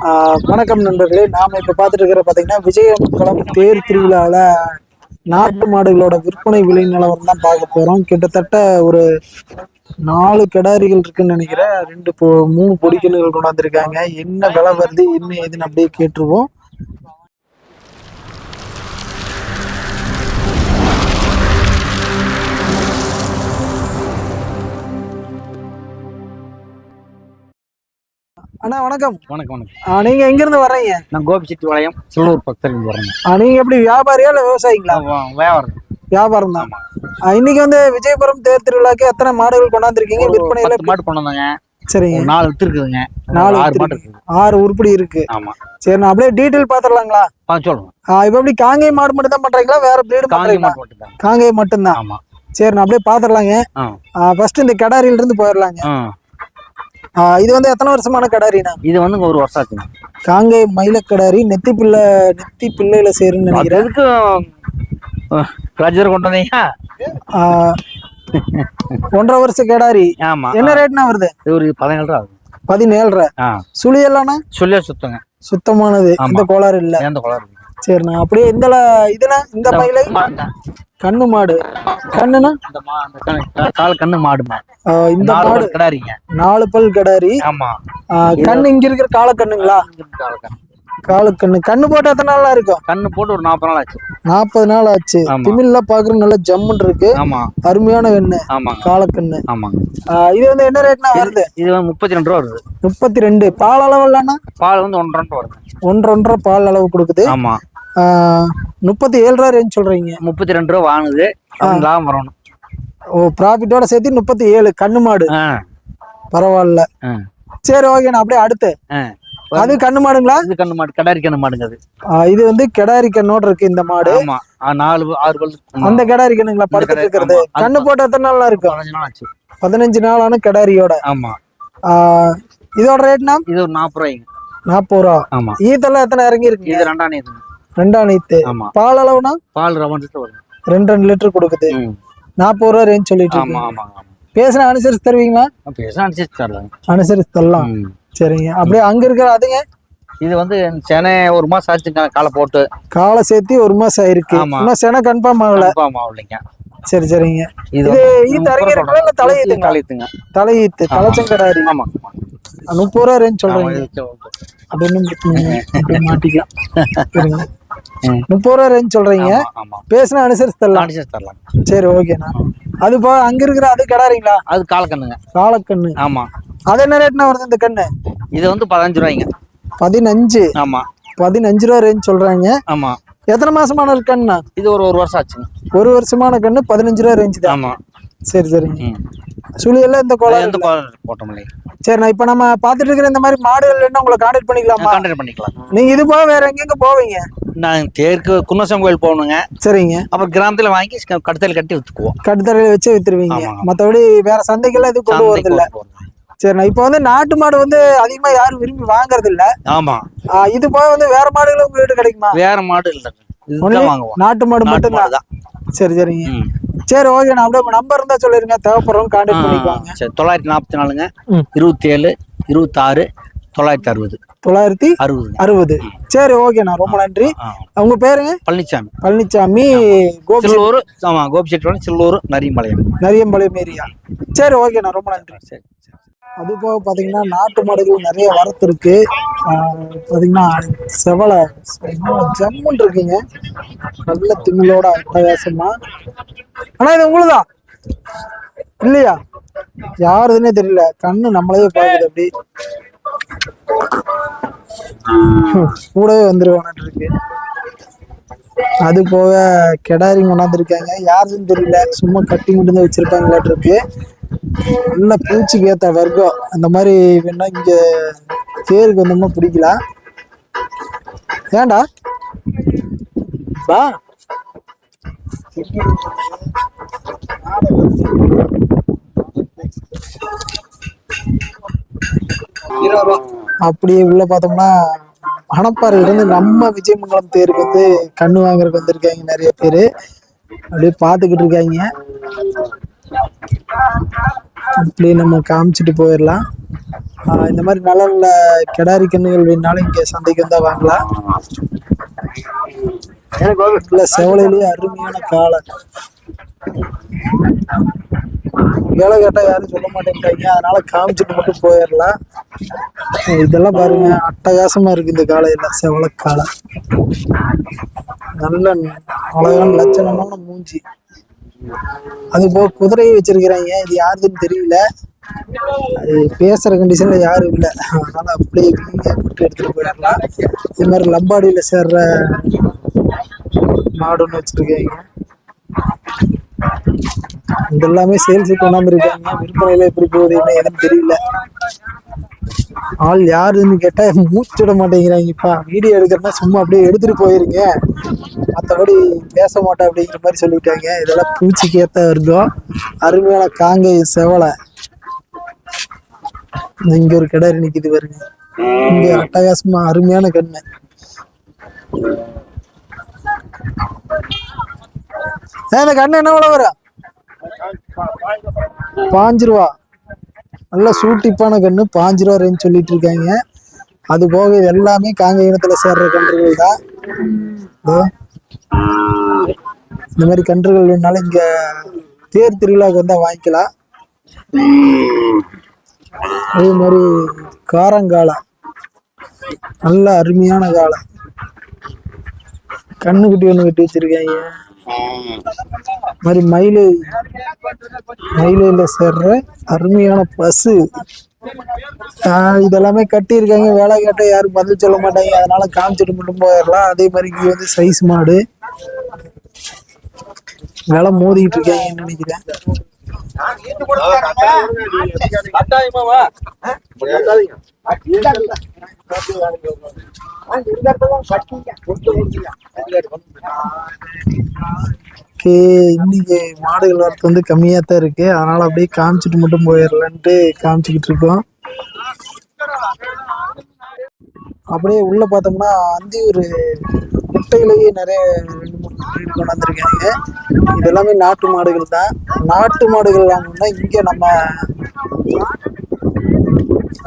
ஆஹ் வணக்கம் நண்பர்களே. நாம இப்ப பார்த்துட்டு இருக்கிற பாத்தீங்கன்னா விஜயகுளம் தேர் திருவிழாவில் நாட்டு மாடுகளோட விற்பனை விலை நிலவரம் தான் பார்க்க போறோம். கிட்டத்தட்ட ஒரு நாலு கிடாரிகள் இருக்குன்னு நினைக்கிறேன். ரெண்டு பொ மூணு பொடிக்கணுகள் கொண்டாந்துருக்காங்க. என்ன விலை வருது என்ன ஏதுன்னு அப்படியே கேட்டுருவோம். அண்ணா வணக்கம். வணக்கம் வணக்கம். நீங்க எங்க இருந்து வர்றீங்க? நான் கோபிச்செட்டிப்பாளையம் சில்லூர் பக்கத்துல ஆஹ் நீங்க எப்படி வியாபாரியா இல்ல விவசாயிங்களா? வியாபாரம். வியாபாரம் தான். இன்னைக்கு வந்து விஜயபுரம் தேர் திருவிழாக்கு எத்தனை மாடுகள் கொண்டாந்துருக்கீங்க? விற்பனையில மாடு கொண்டு வந்தாங்க சரிங்க நாலு இருக்குதுங்க. நாலு ஆறு ஆறு உருப்படி இருக்கு. ஆமா. சரி நான் அப்படியே டீட்டெயில் பாத்துடலாங்களா சொல்லுங்க. இப்ப எப்படி காங்கேய மாடு மட்டும் தான் பண்றீங்களா? வேற பிரீடு காங்கி பண்றீங்களா? காங்கேய மட்டும்தான். ஆமா. சரி நான் அப்படியே பாத்துடலாங்க ஃபர்ஸ்ட் இந்த கடாரியில இருந்து போயிடலாங்க இது வந்து எத்தனை வருஷமான கடாரினா இது வந்து ஒரு வருஷம் ஆச்சுங்க காங்கேய மயில கடாரி நெத்தி பிள்ளை நெத்தி பிள்ளையில சேருன்னு நினைக்கிறேன். எதுக்கு ரஜர் கொண்டு வந்தீங்க? ஒன்றரை வருஷம் கடாரி. ஆமா. என்ன ரேட்னா வருது? இது ஒரு பதினேழு ரூபா பதினேழு ஆ. சுழியெல்லாம்னா சொல்லியா சுத்தங்க. சுத்தமானது. இந்த கோளாறு இல்ல. எந்த குளம் சரிண்ணா. அப்படியே இந்த இதுனா இந்த. மயிலை கண்ணு மாடு. கண்ணுனா கால் கண்ணு மாடுமா? இந்த மாடு. கிடாரிங்க. நாலு பல் கடாரி. ஆமா. கண்ணு இங்க இருக்கிற காலக்கண்ணுங்களா? காலக்கண்ணு கண்ணு. போட்டு எத்தனை நாளா இருக்கும்? கண்ணு போட்டு ஒரு நாற்பது நாள் ஆச்சு. நாற்பது நாள் ஆச்சு. ஆமா. திமிழ்ல பாக்குறது நல்லா ஜம்முன்னு இருக்கு. ஆமா. அருமையான வெண்ணு ஆமாங்க காலக்கண்ணு ஆமாங்க இது வந்து என்ன ரேட்னா வருது? இது வந்து முப்பத்தி ரெண்டு ரூபா வருது. முப்பத்தி ரெண்டு பால் அளவு இல்லைன்னா பால் வந்து ஒன்றரை ரூபா வருது. ஒன்றரை ஒன்றரை பால் அளவு கொடுக்குது. ஆமா. முப்பத்தி ஏழு ரூபா ரேஞ்ச் சொல்றீங்க. முப்பத்தி ரெண்டு ரூபா வாங்குது. லாபம் வரணும். ஓ ப்ராஃபிட்டோட சேர்த்து முப்பத்தி ஏழு கண்ணு மாடு. பரவாயில்ல. சரி ஓகேண்ணா அப்படியே அடுத்து. அது கண்ணு மாடுங்களா? இது கண்ணு மாடு கடாரி கண்ணு மாடுங்க அது. இது வந்து கிடாரி கண்ணோட இருக்கு இந்த மாடு. ஆமா நாலு ஆறு பல் அந்த கிடாரி கண்ணுங்களா? படுத்துட்டு இருக்கிறது கண்ணு போட்டு எத்தனை நாள்ல இருக்கும்? பதினஞ்சு நாள் ஆச்சு. பதினஞ்சு நாளான கிடாரியோட. ஆமா. இதோட ரேட்னா இது ஒரு நாற்பது ரூபாய்ங்க. நாற்பது ரூபா. ஆமா. ஈத்தெல்லாம் எத்தனை இறங்கி இருக்கு இது ரெண்டாம் இதுங்க ரெண்டாம் நீத்து ஆமா. பால் அளவுனா? பால் ரவா லிட்டர் ரெண்டு ரெண்டு லிட்டர் கொடுக்குது. நாற்பது ரூபா ரேஞ்ச் சொல்லிட்டு ஆமா இருக்கு ஆமா பேசுனா அனுசரிச்சு தருவீங்களா? பேச அனுசரிச்சு தரலாம் அனுசரிச்சு தரலாம். சரிங்க. அப்படியே அங்க இருக்கிற அதுங்க? இது வந்து சென்னை ஒரு மாசம் ஆச்சுங்க காலை போட்டு. காலை சேர்த்து ஒரு மாசம் ஆயிருக்கு. இன்னும் சென கன்ஃபார்ம் ஆகல. கன்ஃபார்ம் ஆகலைங்க. சரி சரிங்க. இது ஈத்து சொல்றேன். தலையீத்துங்களா தலையீத்துங்க. தலையீத்து தலைச்சங்கடாரி ஆமா. முப்பது ரூபா ரேஞ்ச் சொல்றீங்க. அப்படியே மாட்டிக்கலாம். முப்பது ரூபா ரேஞ்ச் சொல்றீங்க. பேசுனா அனுசரிச்சு தரலாம். அனுசரிச்சு தரலாம். சரி ஓகேண்ணா. அது போ அங்க இருக்கிற அது கிடாரிங்களா? அது காலக்கண்ணுங்க. காலக்கண்ணு. ஆமா. அது என்ன ரேட்னா வருது இந்த கண்ணு? இது வந்து பதினஞ்சு ரூபாய்ங்க. பதினஞ்சு. ஆமா. பதினஞ்சு ரூபா ரேஞ்ச் சொல்றாங்க. ஆமா. எத்தனை மாசமான கண்ணா இது ஒரு ஒரு வருஷம் ஆச்சுங்க. ஒரு வருஷமான கண்ணு பதினஞ்சு ரூபா ரேஞ்ச் தான். ஆமா. சரி சரிங்க. ம். சுழி எல்லாம் இந்த கோலம் எந்த கோலம் போட்டோம் சரிண்ணா இப்ப நம்ம பாத்துட்டு இருக்கிற இந்த மாதிரி மாடுகள் என்ன உங்களை கான்டாக்ட் பண்ணிக்கலாமா? கான்டாக்ட் பண்ணிக்கலாம். நீங்க இது போக வேற எங்கெங்க போவீங்க? நான் தேருக்கு குன்னசம் கோயில் போகணுங்க. சரிங்க. அப்புறம் கிராமத்துல வாங்கி கடுத்தல் கட்டி வித்துக்குவோம். கட்டுத்தரையில வச்சு வித்துருவீங்க. ஆமாங்க. மத்தபடி வேற சந்தைக்கெல்லாம் இது கொண்டு வரது இல்ல. சரிண்ணா. இப்ப வந்து நாட்டு மாடு வந்து அதிகமா யாரும் விரும்பி வாங்குறது இல்ல ஆமா இது போக வந்து வேற மாடுகள் உங்க வீட்டு கிடைக்குமா? வேற மாடு இல்ல. வாங்குவோம். நாட்டு மாடு மட்டும்தான்? மாடு தான் சரி சரிங்க. சரி ஓகே நான் அப்படியே நம்பர் இருந்தா சொல்லிருங்க. தேவைப்படுறவங்க கான்டாக்ட் பண்ணிக்குவாங்க. சரி தொள்ளாயிரத்தி நாற்பத்தி நாலுங்க. இருபத்தி ஏழு இருபத்தாறு தொள்ளாயிரத்தி அறுபது. தொள்ளாயிரத்தி அறுபதுங்க. அறுபது. சரி ஓகேண்ணா. ரொம்ப நன்றி. உங்க பேருங்க? பழனிசாமி பழனிசாமி கோபி சில்லூர் ஆமா கோபிச்செட்டிப்பாளையம் சில்லூர் நரியம்பாளையம் நரியம்பாளையம் ஏரியா சரி ஓகேண்ணா. ரொம்ப நன்றி. சரி சரி. அது போக பார்த்தீங்கன்னா நாட்டு மாடுகள் நிறைய வரத்து இருக்கு பார்த்தீங்கன்னா செவலை ஜம்முன் இருக்குங்க. நல்ல திமிழோட அட்டகாசமா. ஆனா இது உங்களுதா? இல்லையா? யாருதுன்னே தெரியல. கண்ணு நம்மளையே பார்க்குது அப்படி. கூடவே வந்துருவானு இருக்கு. அது போக கெடாரி கொண்டாந்துருக்காங்க யாருன்னு தெரியல. சும்மா கட்டி மட்டும்தான் வச்சிருக்காங்களாட்டு இருக்கு. நல்ல பூச்சிக்கு ஏத்த வர்க்கம். அந்த மாதிரி வேணா இங்க தேருக்கு வந்தோம்னா பிடிக்கலாம். ஏன்டா? வா அப்படியே உள்ள பார்த்தோம்னா இருந்து நம்ம விஜயமங்கலம் தேருக்கு வந்து கண்ணு வாங்குறதுக்கு வந்திருக்காங்க நிறைய பேரு. அப்படியே பார்த்துக்கிட்டு இருக்காங்க. அப்படி நம்ம காமிச்சிட்டு போயிடலாம். இந்த மாதிரி நல்ல நல்ல கிடாரி கண்ணுகள் வேணாலும் இங்கே சந்தைக்கு வந்தால் வாங்கலாம். இல்லை செவலையிலேயே அருமையான காளை. வேலை கேட்டால் யாரும் சொல்ல மாட்டேங்கிறாங்க அதனால காமிச்சிட்டு மட்டும் போயிடலாம். இதெல்லாம் பாருங்க அட்டகாசமாக இருக்கு இந்த காலையில் செவலை காளை. நல்ல அழகான லட்சணமான மூஞ்சி. அது போக குதிரையை வச்சிருக்கிறாங்க. இது யாருதுன்னு தெரியல. அது பேசுற கண்டிஷன்ல யாரும் இல்லை. அதனால அப்படியே வீங்க போட்டு எடுத்துட்டு போயிடலாம். இது மாதிரி லம்பாடியில சேர்ற மாடுன்னு வச்சிருக்காங்க. இது எல்லாமே சேல்ஸ் கொண்டாந்து இருக்காங்க. விற்பனையில எப்படி போகுது என்ன எதுன்னு தெரியல. ஆள் யாருன்னு கேட்டா மூச்சு விட மாட்டேங்கிறாங்கப்பா. வீடியோ எடுக்கிறனா சும்மா அப்படியே எடுத்துட்டு போயிருங்க மற்றபடி பேச மாட்டேன் அப்படிங்கிற மாதிரி சொல்லிட்டாங்க இதெல்லாம் பூச்சிக்கு ஏத்த இருக்கும் அருமையான காங்கை செவலை. இங்க ஒரு கிடாரி நிக்குது பாருங்க. இங்க அட்டகாசமா அருமையான கண்ணு. ஏன் இந்த கண்ணு என்ன விலை வரும்? பாஞ்சு ரூபா நல்ல சூட்டிப்பான கண்ணு பாஞ்சு ரூபா ரேஞ்ச் சொல்லிட்டு இருக்காங்க. அது போக இது எல்லாமே காங்க இனத்துல சேர்ற கன்றுகள் தான். இந்த மாதிரி கன்றுகள் வேணாலும் இங்க தேர் திருவிழாக்கு வந்தா வாங்கிக்கலாம். அதே மாதிரி காரங்காலை. நல்ல அருமையான காளை கண்ணுக்குட்டி ஒன்று கட்டி வச்சிருக்காங்க. மாதிரி மயிலை மயிலையில் சேர்ற அருமையான பசு. இதெல்லாமே கட்டியிருக்காங்க. வேலை கேட்டால் யாரும் பதில் சொல்ல மாட்டாங்க. அதனால காமிச்சிட்டு மட்டும் போயிடலாம். அதே மாதிரி இங்கே வந்து சைஸ் மாடு. வேலை மோதிக்கிட்டு இருக்காங்கன்னு நினைக்கிறேன். ஓகே இன்னைக்கு மாடுகள் வரத்து வந்து கம்மியாக தான் இருக்கு. அதனால அப்படியே காமிச்சிட்டு மட்டும் போயிடலான்ட்டு காமிச்சுக்கிட்டு இருக்கோம். அப்படியே உள்ள பார்த்தோம்னா அந்தியூர் முட்டையிலேயே நிறைய ரெண்டு மூணு breed கொண்டாந்துருக்காங்க. இது எல்லாமே நாட்டு மாடுகள் தான். நாட்டு மாடுகள் வாங்கணும்னா இங்கே நம்ம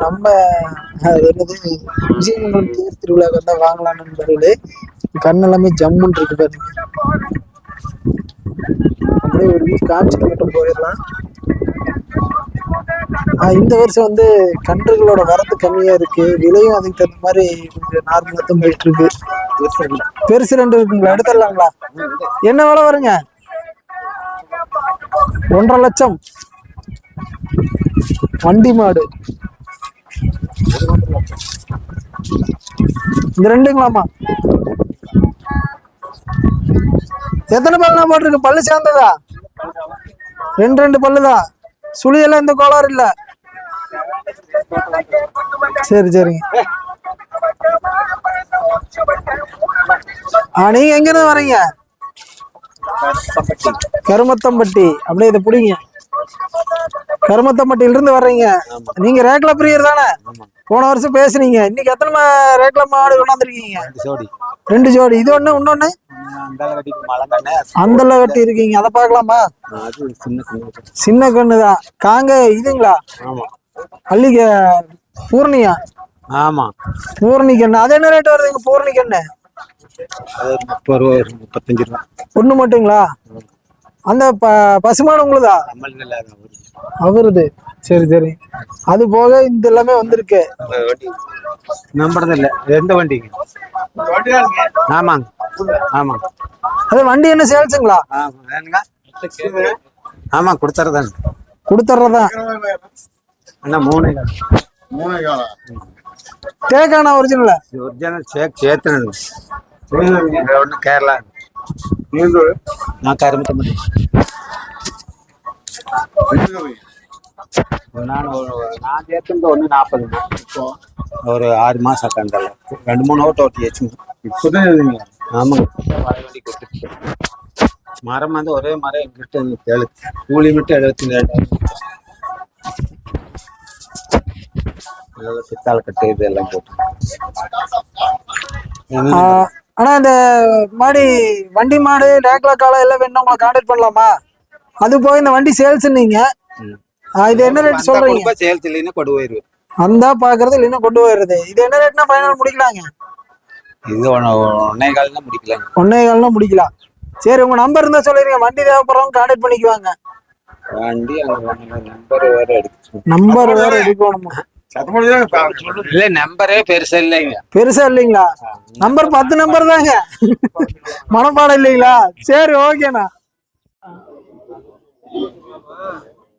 நம்ம என்னது? விஜயமங்கலம் தேர் திருவிழாக்கு வந்தா வாங்கலாம் நண்பர்களே கண் எல்லாமே ஜம்முன்னு இருக்கு பாருங்க. அப்படியே ஒரு வீக் காமிச்சிட்டு மட்டும் போயிடலாம் இந்த வருஷம் வந்து கன்றுகளோட வரத்து கம்மியாக இருக்கு. விலையும் அதுக்கு தகுந்த மாதிரி கொஞ்சம் நார்மலாக தான் போயிட்டு இருக்கு. பெருசு ரெண்டு இருக்குங்களா? எடுத்துடலாங்களா? என்ன விலை வருங்க? ஒன்றரை லட்சம். வண்டி மாடு. இந்த ரெண்டுங்களாமா எத்தனை பல்லுனா போட்டிருக்கு? பல்லு சேர்ந்ததா? ரெண்டு ரெண்டு பல்லுதான் சுழியெல்லாம் எந்த கோளாறு இல்ல? சரி சரிங்க ஆ நீங்க எங்க இருந்து வரீங்க? கருமத்தம்பட்டி. அப்படியே இதை பிடிங்க. கருமத்தம்பட்டியில இருந்து வர்றீங்க. நீங்க ரேக்லா பிரியர் தானே? போன வருஷம் பேசுனீங்க. இன்னைக்கு எத்தனை மா- ரேக்லா மாடு கொண்டாந்துருக்கீங்க? ஜோடி. ரெண்டு ஜோடி. இது ஒண்ணு இன்னொன்னு? அந்தல வெட்டி இருக்கீங்க. அதை பார்க்கலாமா? சின்ன கண்ணு தான். காங்க இதுங்களா? அள்ளிக்க பூர்ணியா? ஆமா. பூர்ணி கண்ணு. அது என்ன ரேட் வருதுங்க பூர்ணி கண்ணு? முப்பத்தஞ்சு ரூபா. ஒண்ணு மட்டுங்களா? அந்த பசுமாடு உங்களுதா? அவருது. சரி சரி. அது போக இந்த எல்லாமே வந்திருக்கு. வண்டி நம்புறது இல்லை எந்த வண்டிங்க. ஆமாங்க. ஆமாங்க. அது வண்டி என்ன சேல்ஸுங்களா? ஆமா கொடுத்துறதாங்க. கொடுத்துட்றதா அண்ணா மூணு தேக்கான ஒரிஜினல் ஒரிஜினல் சேக் சேத்துனது ஒன்று கேரளா. நான் கரும்பு நான் ஒரு- நான் சேர்த்துட்டு ஒன்று நாற்பது ஒரு ஆறு மாசம் கண்டல ரெண்டு மூணு ஓட்டு ஓட்டி வச்சு ஆமாங்க வண்டி கொடுத்துட்டு மரம் வந்து ஒரே மரம் எங்கிட்ட ஏழு கூலி மட்டும் எழுபத்தி ரெண்டு பித்தாள கட்டு இதெல்லாம் போட்டு. ஆனா இந்த மாடி வண்டி மாடு டேக்லா காலை எல்லாம் வேணும் உங்களை கான்டாக்ட் பண்ணலாமா? அது போக இந்த வண்டி சேல்ஸ் நீங்க. ம். இது என்ன ரேட் சொல்றீங்க? சேல்ஸ் இல்லைன்னா கொடு போயிருவேன் வந்தா பாக்குறது இல்லைன்னா கொண்டு போயிடுறது இது என்ன ரேட்னா ஃபைனல் முடிக்கலாங்க? இது ஒன்னே கால் தான் முடிக்கலாங்க. ஒன்னே கால்னா முடிக்கலாம். சரி உங்க நம்பர் இருந்தா சொல்லிருங்க. வண்டி தேவைப்படுறவங்க கான்டாக்ட் பண்ணிக்குவாங்க. வண்டி நம்பர் வேற எடுத்து நம்பர் வேற எடுக்கணுமா? இல்லை நம்பரே பெருசா இல்லைங்க. பெருசா இல்லைங்களா? நம்பர் பத்து நம்பர் தாங்க. மனப்பாடம் இல்லைங்களா? சரி ஓகேண்ணா